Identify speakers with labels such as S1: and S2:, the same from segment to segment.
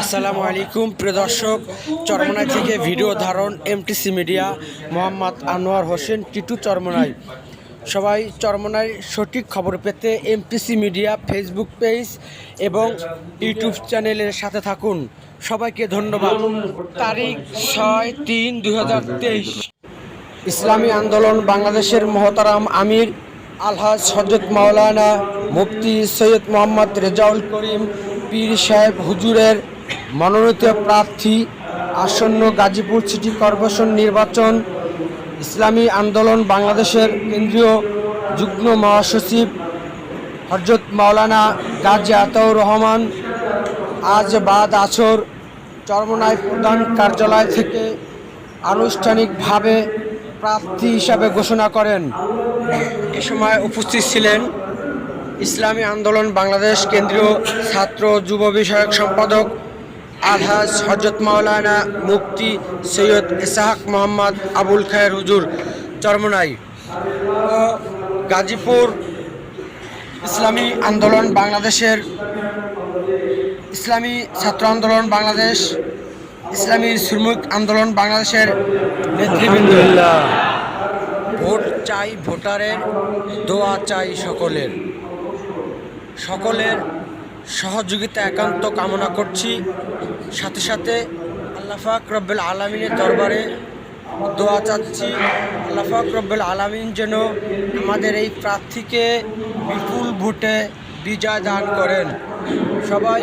S1: আসসালামু আলাইকুম, প্রিয় দর্শক, চরমনাই থেকে ভিডিও ধারণ M T C media Mohammad Anwar Hossain, Titu Charmonai. সবাই চরমনাই সঠিক খবর পেতে M T C media Facebook page এবং ইউটিউব চ্যানেলের সাথে থাকুন। সবাইকে ধন্যবাদ। তারিখ ছয় তিন দু ইসলামী আন্দোলন বাংলাদেশের মহতারাম আমির আলহাজ হজরত মাওলানা মুফতি সৈয়দ মোহাম্মদ রেজাউল করিম পীর সাহেব হুজুরের মনোনীত প্রার্থী আসন্ন গাজীপুর সিটি কর্পোরেশন নির্বাচন, ইসলামী আন্দোলন বাংলাদেশের কেন্দ্রীয় যুগ্ম মহাসচিব হজরত মাওলানা গাজী আতাউর রহমান আজ বাদ আছর চরমনাই প্রধান কার্যালয় থেকে আনুষ্ঠানিকভাবে প্রার্থী হিসাবে ঘোষণা করেন। এ সময় উপস্থিত ছিলেন ইসলামী আন্দোলন বাংলাদেশ কেন্দ্রীয় ছাত্র যুব বিষয়ক সম্পাদক আলহাজ হজরত মাওলানা মুফতি সৈয়দ ইসাহাক মোহাম্মদ আবুল খায়ের হুজুর চরমনাই। গাজীপুর ইসলামী আন্দোলন বাংলাদেশের ইসলামী ছাত্র আন্দোলন বাংলাদেশ ইসলামী শ্রমিক আন্দোলন বাংলাদেশের নেতৃবৃন্দ। ভোট চাই ভোটারের দোয়া চাই সকলের। সকলের সহযোগিতা একান্ত কামনা করছি। সাথে সাথে আল্লাফাক রব্বুল আলমিনের দরবারে দোয়া চাচ্ছি। আল্লাফাক রব্বুল আলমিন যেন আমাদের এই প্রার্থীকে বিপুল ভোটে বিজয় দান করেন। সবাই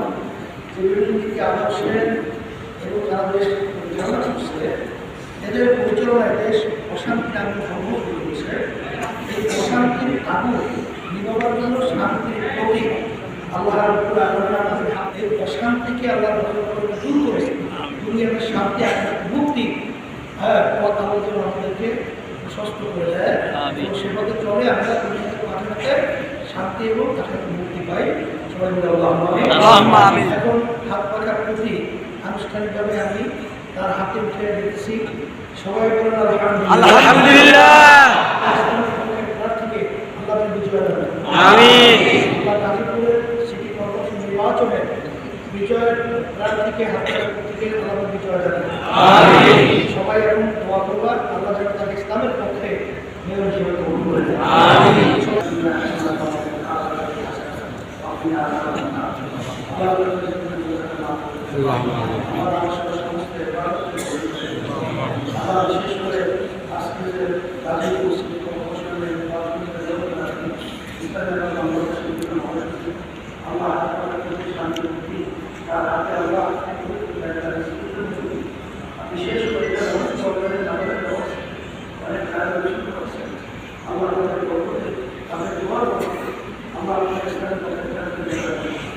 S2: দিকে আদর্শের এবং দেশ পরিচালনা করছে এদের পরিচালনায় দেশ অশান্তির আগুন ধর্ম করেছে এই অশান্তির আগুন নিবাবার জন্য শান্তির আল্লাহ রাব্বুল হাতে এই অশান্তিকে আল্লাহ রাব্বুল দূর করেছে দুনিয়াতে শান্তি মুক্তি হ্যাঁ পথ আমাদের আমাদেরকে প্রশস্ত করে দেয় সেভাবে চলে আমরা দুনিয়াতে শান্তি এবং তাকে মুক্তি পাই সবাই আল্লাহ আমিন। এখন হাত পাখার প্রতি আনুষ্ঠানিকভাবে আমি তার হাতে দিচ্ছি সবাই বলেন আলহামদুলিল্লাহ। আল্লাহ সিটি কর্পোরেশন নির্বাচনে বিজয়ের প্রার্থীকে হাতে প্রতীকে আল্লাহ বিজয় দেবেন সবাই এখন দোয়া করবার আল্লাহ যেন তাকে ইসলামের পক্ষে মেয়র হিসেবে কবুল করে। দেন আল্লাহ বিশেষ করে আজকে যে গাজীপুর সিটি কর্পোরেশনের নির্বাচনে ইসলামের বাংলাদেশের বিভিন্ন মহাসচিব আল্লাহ আপনার প্রতি শান্তি মুক্তি তার হাতে আল্লাহ বিশেষ করে যারা অনেক সরকারের নামের ব্যবস্থা অনেক কাজ করছেন আল্লাহ তাদের পক্ষে তাদের দোয়ার পক্ষে আমরা আপনার ইসলামের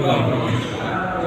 S2: อ